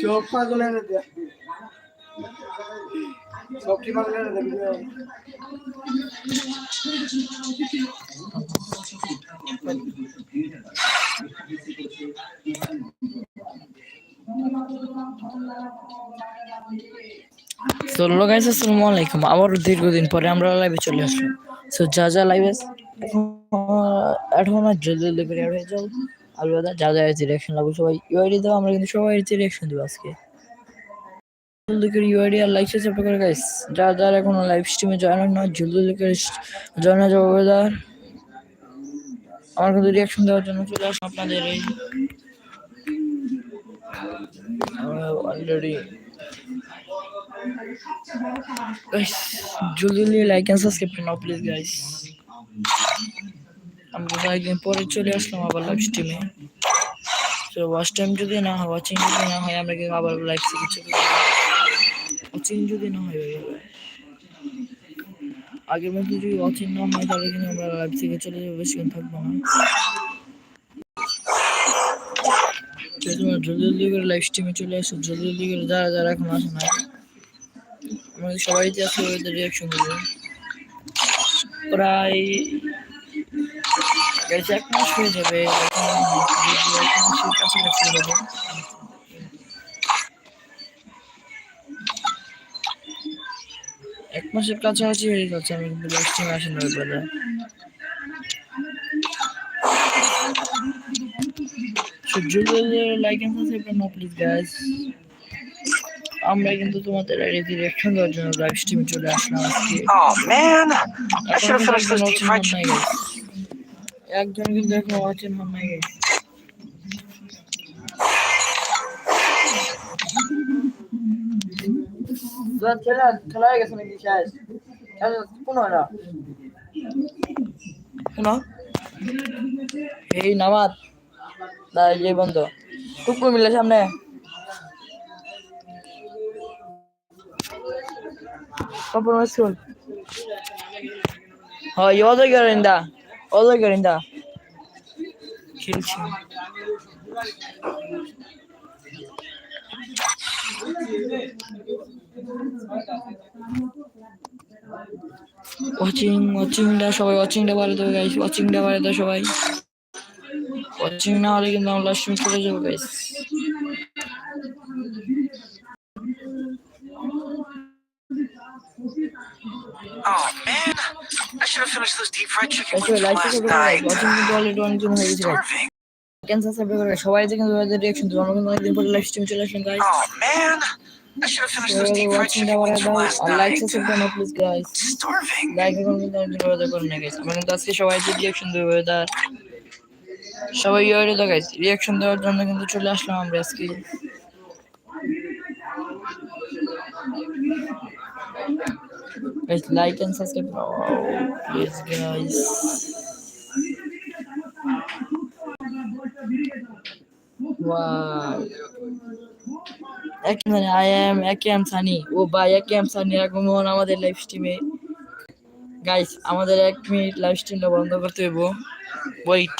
সব পাগলের আসসালামু আলাইকুম। আবার দীর্ঘদিন পরে আমরা লাইভে চলে আসলাম। সো যা যা লাইভে এখন আর জলদি জলদি হয়ে যাও আলবাদা যা যা রিয়াকশন লাগবে সবাই ইউআইডি দাও আমরা কিন্তু সবাই রিয়াকশন দেবো আজকে। জলদি করে ইউআইডি আর লাইক সাবস্ক্রাইব করে গাইস যা যারা এখন লাইভ স্ট্রিমে জয়েন হন না জলদি করে জয়েন হয়ে যাব ওয়েদার আমার কিন্তু রিয়াকশন দেওয়ার জন্য চলে আসুন আপনাদের এই। অলরেডি জলদি জলদি লাইক এন্ড সাবস্ক্রাইব করে নাও প্লিজ গাইস আমরা কয়েকদিন পরে চলে আসলাম আবার লাইভ স্ট্রিমে তো ওয়াচ টাইম যদি না হয় ওয়াচিং যদি না হয়, আমরা কিন্তু আবার লাইভ থেকে চলে ওয়াচিং যদি না হয় আগের মধ্যে যদি ওয়াচিং না হয়, তাহলে কিন্তু আমরা লাইভ থেকে চলে যাব বেশিক্ষণ থাকব না। স্ট্রিমে চলে যারা যারা এখন সবাই যে আছে প্রায় গেছে এক মাস হয়ে যাবে এক মাসের কাছাকাছি হয়ে যাবে। এক মাসের কাছাকাছি হয়ে যাচ্ছে আমি কিন্তু লাইভ স্ট্রিমে আসি না প্লিজ আমরা কিন্তু তোমাদের আইডি রিঅ্যাকশন দেওয়ার জন্য লাইভ স্ট্রিমে চলে আসলাম আজকে Oh man, I এখনও should have কিন্তু finished একজন কিন্তু এখনও খেলা খেলা হয়ে গেছে নাকি শেষ? হয় না শোনো এই যে বন্ধ। কুকুর মিলে সামনে। কম্প্রোমাইজ হয় ওদের গেরিন্দা ওদের গেরিন্দা খেলছি ওয়াচিং ওয়াচিংটা সবাই ওয়াচিংটা বাড়ে দেবে গাইস ওয়াচিংটা বাড়ে দেবে সবাই। ওয়াচিং না হলে কিন্তু আমরা লাস্ট চলে যাব guys Oh man, I should have finished those deep fried chicken wings like last night. Watching কিন্তু অলরেডি অনেকজন গেছে গাইস Starving. ক্যান্সার সাবস্ক্রাইব করে সবাই যে কিন্তু ওদের রিঅ্যাকশন দেবো আমরা কিন্তু অনেকদিন পরে লাইভ স্ট্রিম চলে আসলাম guys Oh man, I should have finished those deep fried chicken wings from last আর লাইক night. সাবস্ক্রাইব করো প্লিজ গাইস Starving. লাইক এখন কিন্তু অনেকদিন ওদের করে না গাইস আমরা কিন্তু আজকে সবাই যে রিঅ্যাকশন দেবো ওদের সবাই দাও গাইস রিঅ্যাকশন দেওয়ার জন্য কিন্তু চলে আসলাম আমরা আজকে। Guys, like and subscribe. Oh, please, guys. Wow. একেবারে I am A K M Sunny ও ভাই একে এম সানি আগমন আমাদের লাইভ স্ট্রিমে গাইস আমাদের এক মিনিট লাইভ স্ট্রিমটা বন্ধ করতে হইব ওয়েট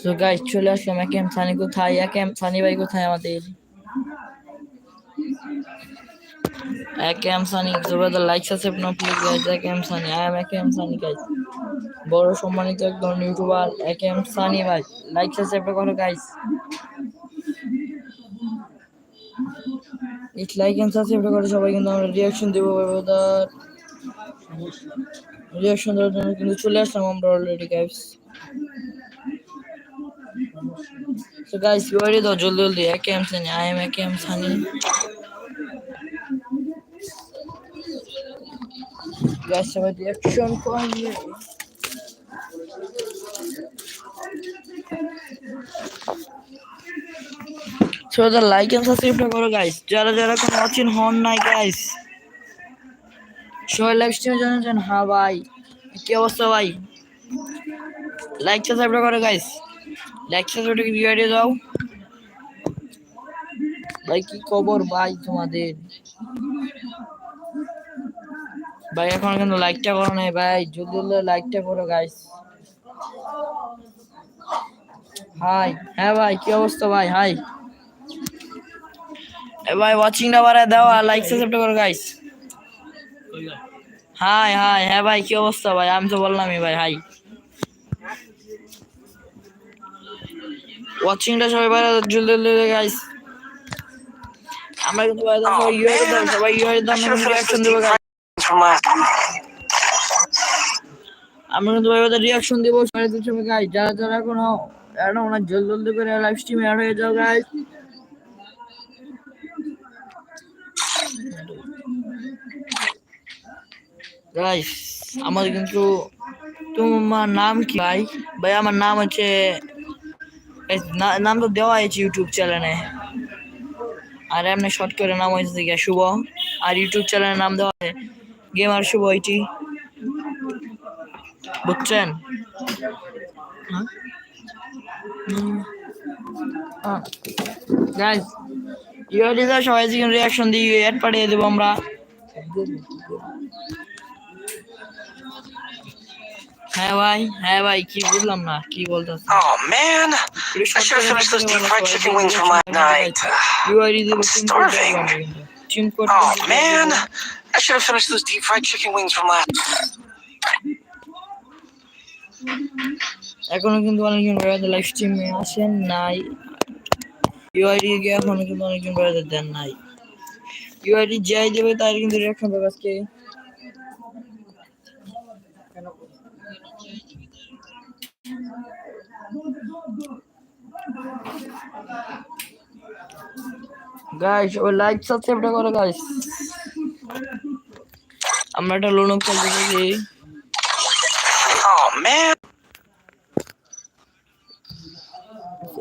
সো গাইস চলে আসলাম একে এম সানি কোথায়? একে এম সানি ভাই কোথায় আমাদের? একে এম সানি জোবাদা লাইক সাবস্ক্রাইব না please guys A K M Sunny I am A K M Sunny guys বড় সম্মানিত একজন ইউটিউবার একে এম সানি ভাই লাইক সাবস্ক্রাইব করো ইট লাইক এন্ড সাবস্ক্রাইব করে সবাই কিন্তু আমরা রিয়াকশন দেবো, ব্রাদার। রিয়াকশন দেওয়ার জন্য কিন্তু চলে আসলাম আমরা already guys So guys, you already know জলদি জলদি A K M Sunny I am A K M Sunny guys সবাই রিয়াকশন করবে সো দা লাইক এন্ড সাবস্ক্রাইবটা করো গাইস যারা যারা কোনো অচিন হন নাই গাইস সবাই লাইভ স্ট্রিমে জানেন জান হ্যাঁ ভাই, কি অবস্থা ভাই? লাইক সাবস্ক্রাইবটা করো গাইস লাইক সাবস্ক্রাইবটা ভিডিও আইডি দাও ভাই, কি খবর ভাই তোমাদের? ভাই, এখন কিন্তু লাইকটা করো নাই ভাই। জলদি লাইকটা করো গাইস হাই হ্যাঁ ভাই, কি অবস্থা ভাই? হাই ভাই ওয়াচিংটা বাড়ায় দাও আর লাইক সাবস্ক্রাইব করো গাইস হাই হাই হ্যাঁ ভাই, কি অবস্থা ভাই? আমি তো বললামই ভাই, হাই। ওয়াচিংটা সবাই বাইরে জলদি জলদি গাইস আমরা কিন্তু বাইরে সবাই ইউআই দাও সবাই ইউআই দাও আমরা কিন্তু রিয়াকশন দেবো। আমরা কিন্তু ভাই ওদের রিয়াকশন দেবো দুটো সময় গাইস যারা যারা কোনো অ্যাড ওনার জলদি জলদি করে লাইভ স্ট্রিম অ্যাড হয়ে যাও গাইস গাইস আমার কিন্তু তোমার নাম কি ভাই? ভাই, আমার নাম হচ্ছে নাম তো দেওয়া হয়েছে ইউটিউব চ্যানেলে আর এমনি শর্ট করে নাম হয়েছে গিয়া শুভ। আর ইউটিউব চ্যানেলের নাম দেওয়া আছে গেমার শুভ এটি বুঝছেন? গাইস ইউআইডি দাও সবাই রিয়াকশন দিয়ে অ্যাড পাঠিয়ে দেবো আমরা। হ্যাঁ ভাই হ্যাঁ ভাই কি বুঝলাম না কি বলতেছ Oh man, I should have finished those deep fried chicken wings from last night. UID দেবো Starving. Team code Oh man, I should have finished those deep fried chicken wings from last. এখনো কিন্তু অনেকজন বেড়াতে live স্ট্রিমে আসেন নাই UID গিয়ে এখনো কিন্তু অনেকজন বেড়াতে দেন নাই ইউআইডি যাই দেবে তার কিন্তু রিয়াকশন পাবে আজকে গাইস ও লাইক সাবস্ক্রাইবটা করো গাইস আমরা একটা লোনক খেলতে দেখি Oh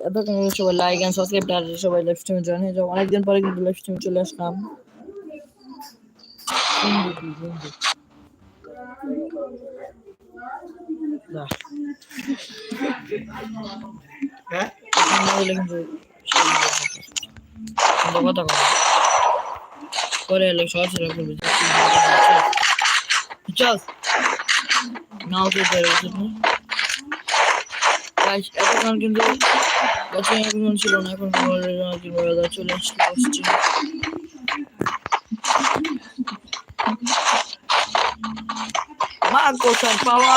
এতক্ষণ সবাই লাইক এন্ড সাবস্ক্রাইব আর সবাই লাইভ স্ট্রিমে জয়েন হয়ে যাও। অনেকদিন পরে কিন্তু লাইভ স্ট্রিমে চলে আসলাম। না। হলে কিন্তু কথা বলো। পরে এলে ছেলে করবে চল নাও তো পারে উচিত কিন্তু ছিল না এখন চলে আসছে মা কোথায় পাওয়া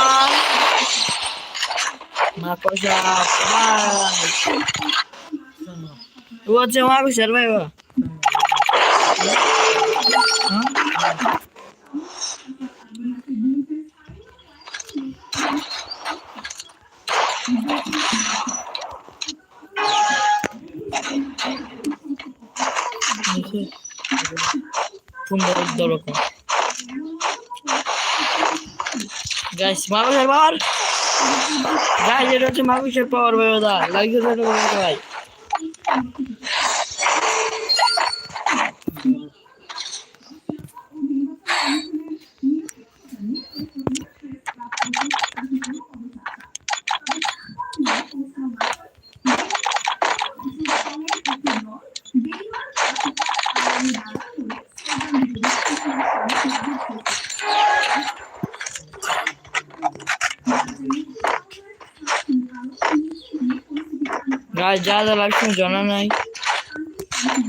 মা কোথায় পাওয়া ও হচ্ছে মা কোথায় ভাই বা সুন্দর দরকার গাইস মাগুসের পাওয়ার গাইস এটা হচ্ছে মানুষের পাওয়ার ভাই দাদা দাও ভাই গাইস যা যা লাগছে জানা নাই। Thank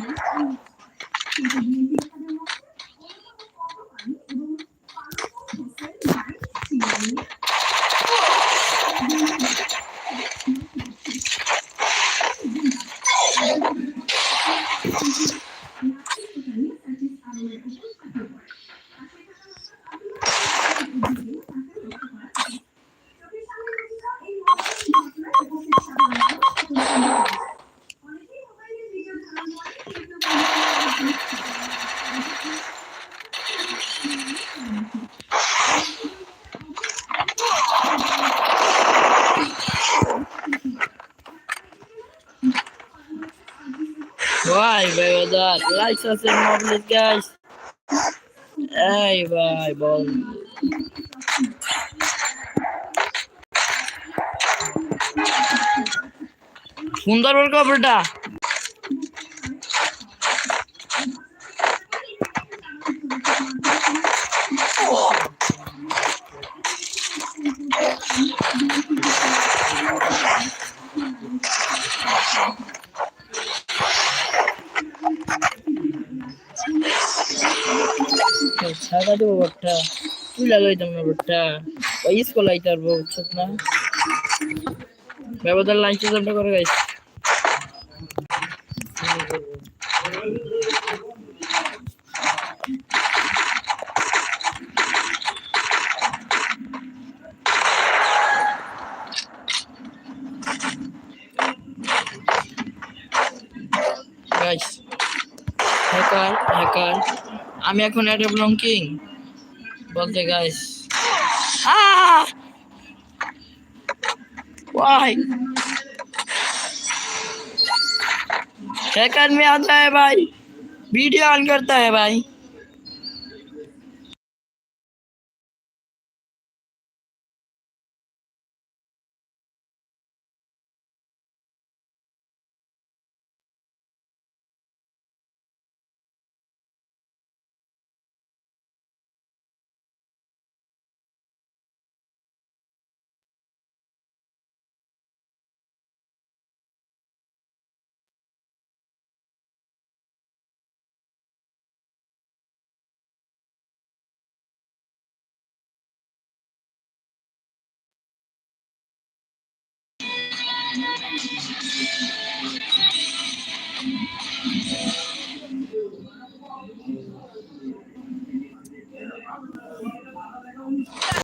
ভাই ওদার লাইক আছে মোবাইল গাইস এই ভাই বল সুন্দর বল কাপড়টা ছাড়া দেবো বটটা। তুই লাগাইতাম না বটটা। ওই স্কুল আইতে পারব বুঝছত না। ব্যবধান লাইন চিন্তা করে গাইস গাইস হ্যাকার হ্যাকার আমি এখন এটা ব্লঙ্কিং বলতে গাইস वाई हैकर में आता है भाई वीडियो ऑन करता है भाई